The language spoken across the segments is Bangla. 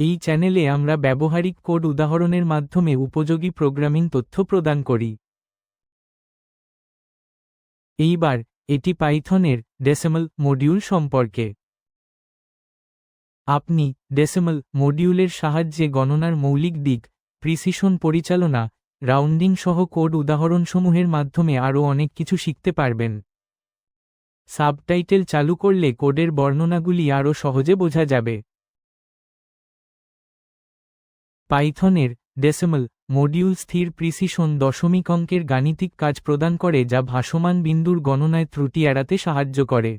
এই চ্যানেলে আমরা ব্যবহারিক কোড উদাহরণের মাধ্যমে উপযোগী প্রোগ্রামিং তথ্য প্রদান করি। এইবার, এটি পাইথনের ডেসেমল মডিউল সম্পর্কে। আপনি ডেসেমল মডিউলের সাহায্যে গণনার মৌলিক দিক, প্রিসিশন পরিচালনা, রাউন্ডিং সহ কোড উদাহরণসমূহের মাধ্যমে আরও অনেক কিছু শিখতে পারবেন। সাবটাইটেল চালু করলে কোডের বর্ণনাগুলি আরও সহজে বোঝা যাবে। পাইথনের ডেসিমাল মডিউল স্থির প্রিসিশন দশমিক অঙ্কের গাণিতিক কাজ প্রদান করে যা ভাসমান বিন্দুর গণনায় ত্রুটি এড়াতে সাহায্য করে।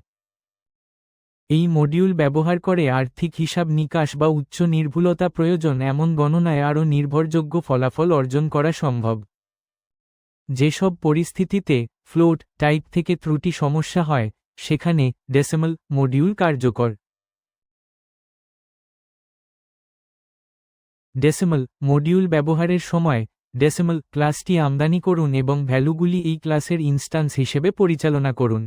এই মডিউল ব্যবহার করে আর্থিক হিসাব নিকাশ বা উচ্চ নির্ভুলতা প্রয়োজন এমন গণনায় আরও নির্ভরযোগ্য ফলাফল অর্জন করা সম্ভব। যেসব পরিস্থিতিতে ফ্লোট টাইপ থেকে ত্রুটি সমস্যা হয়, সেখানে ডেসিমাল মডিউল কার্যকর। ডেসিমাল মডিউল ব্যবহারের সময় ডেসিমাল ক্লাসটি আমদানি করুন এবং ভ্যালুগুলি এই ক্লাসের ইনস্টান্স হিসেবে পরিচালনা করুন।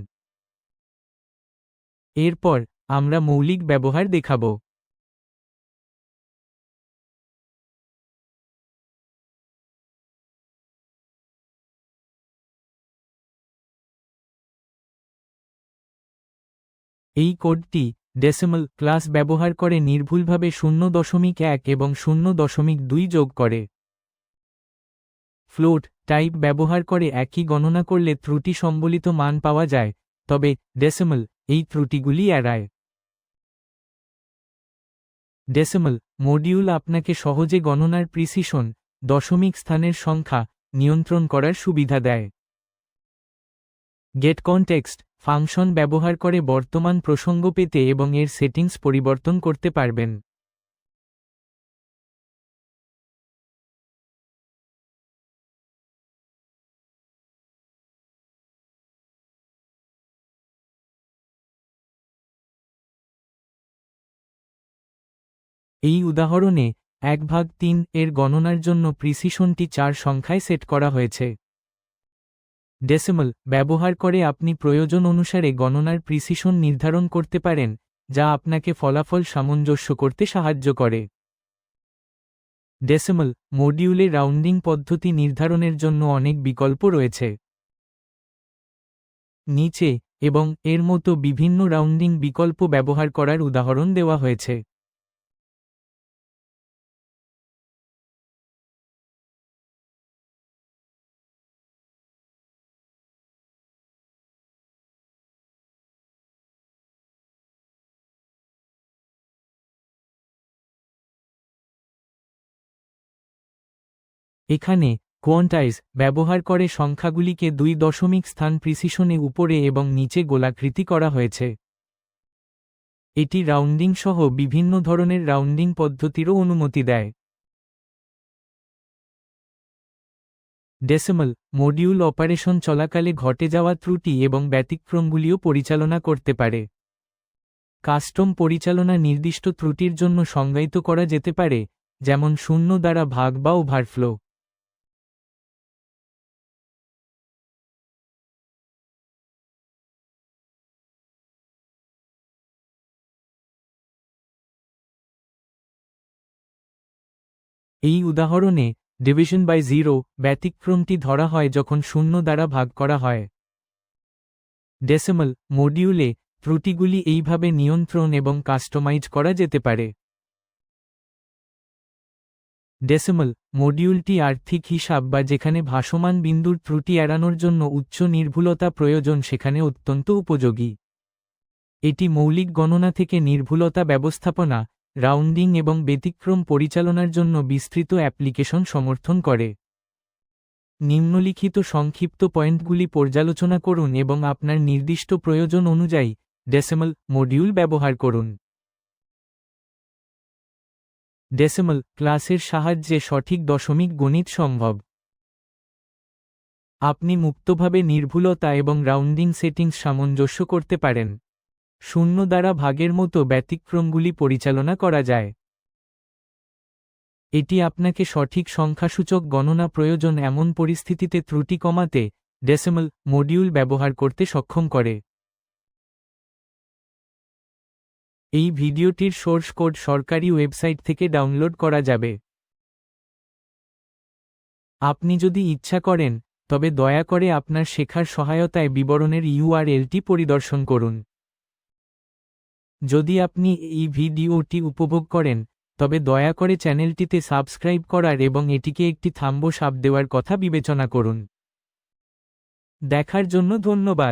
এরপর আমরা মৌলিক ব্যবহার দেখাব। এই কোডটি ডেসিমাল ক্লাস ব্যবহার করে নির্ভুলভাবে শূন্য দশমিক এক এবং শূন্য দশমিক দুই যোগ করে। ফ্লোট টাইপ ব্যবহার করে একই গণনা করলে ত্রুটি সম্বলিত মান পাওয়া যায়, তবে ডেসিমাল এই ত্রুটিগুলি এড়ায়। ডেসিমাল মডিউল আপনাকে সহজে গণনার প্রিসিশন দশমিক স্থানের সংখ্যা নিয়ন্ত্রণ করার সুবিধা দেয়। গেট কনটেক্সট ফাংশন ব্যবহার করে বর্তমান প্রসঙ্গ পেতে এবং এর সেটিংস পরিবর্তন করতে পারবেন। এই উদাহরণে এক ভাগ তিন এর গণনার জন্য প্রিসিশনটি চার সংখ্যায় সেট করা হয়েছে। ডেসিমাল ব্যবহার করে আপনি প্রয়োজন অনুসারে গণনার প্রিসিশন নির্ধারণ করতে পারেন, যা আপনাকে ফলাফল সামঞ্জস্য করতে সাহায্য করে। ডেসিমাল মডিউলে রাউন্ডিং পদ্ধতি নির্ধারণের জন্য অনেক বিকল্প রয়েছে। নিচে এবং এর মতো বিভিন্ন রাউন্ডিং বিকল্প ব্যবহার করার উদাহরণ দেওয়া হয়েছে। এখানে, কোয়ান্টাইজ ব্যবহার করে সংখ্যাগুলিকে দুই দশমিক স্থান প্রিসিশনে উপরে এবং নিচে গোলাকৃতি করা হয়েছে। এটি রাউন্ডিং সহ বিভিন্ন ধরনের রাউন্ডিং পদ্ধতিরও অনুমতি দেয়। ডেসিমাল, মডিউল অপারেশন চলাকালে ঘটে যাওয়া ত্রুটি এবং ব্যতিক্রমগুলিও পরিচালনা করতে পারে। কাস্টম পরিচালনা নির্দিষ্ট ত্রুটির জন্য সংজ্ঞায়িত করা যেতে পারে, যেমন শূন্য দ্বারা ভাগ বা ওভারফ্লো। এই উদাহরণে ডিভিশন বাই জিরো ব্যতিক্রমটি ধরা হয় যখন শূন্য দ্বারা ভাগ করা হয়। ডেসিমাল মডিউলে ত্রুটিগুলি এইভাবে নিয়ন্ত্রণ এবং কাস্টমাইজ করা যেতে পারে। ডেসিমাল মডিউলটি আর্থিক হিসাব বা যেখানে ভাসমান বিন্দুর ত্রুটি এড়ানোর জন্য উচ্চ নির্ভুলতা প্রয়োজন সেখানে অত্যন্ত উপযোগী। এটি মৌলিক গণনা থেকে নির্ভুলতা ব্যবস্থাপনা রাউন্ডিং এবং ব্যতিক্রম পরিচালনার জন্য বিস্তৃত অ্যাপ্লিকেশন সমর্থন করে। নিম্নলিখিত সংক্ষিপ্ত পয়েন্টগুলি পর্যালোচনা করুন এবং আপনার নির্দিষ্ট প্রয়োজন অনুযায়ী ডেসিমাল মডিউল ব্যবহার করুন। ডেসিমাল ক্লাসের সাহায্যে সঠিক দশমিক গণিত সম্ভব। আপনি মুক্তভাবে নির্ভুলতা এবং রাউন্ডিং সেটিংস সামঞ্জস্য করতে পারেন। শূন্য দ্বারা ভাগের মতো ব্যতিক্রমগুলি পরিচালনা করা যায়। এটি আপনাকে সঠিক সংখ্যাসূচক গণনা প্রয়োজন এমন পরিস্থিতিতে ত্রুটি কমাতে ডেসিমাল মডিউল ব্যবহার করতে সক্ষম করে। এই ভিডিওটির সোর্স কোড সরকারি ওয়েবসাইট থেকে ডাউনলোড করা যাবে। আপনি যদি ইচ্ছা করেন, তবে দয়া করে আপনার শেখার সহায়তায় বিবরণের ইউআরএলটি পরিদর্শন করুন। যদি আপনি এই ভিডিওটি উপভোগ করেন, তবে দয়া করে চ্যানেলটিতে সাবস্ক্রাইব করার এবং এটিকে একটি থাম্বো সাপ দেওয়ার কথা বিবেচনা করুন। দেখার জন্য ধন্যবাদ।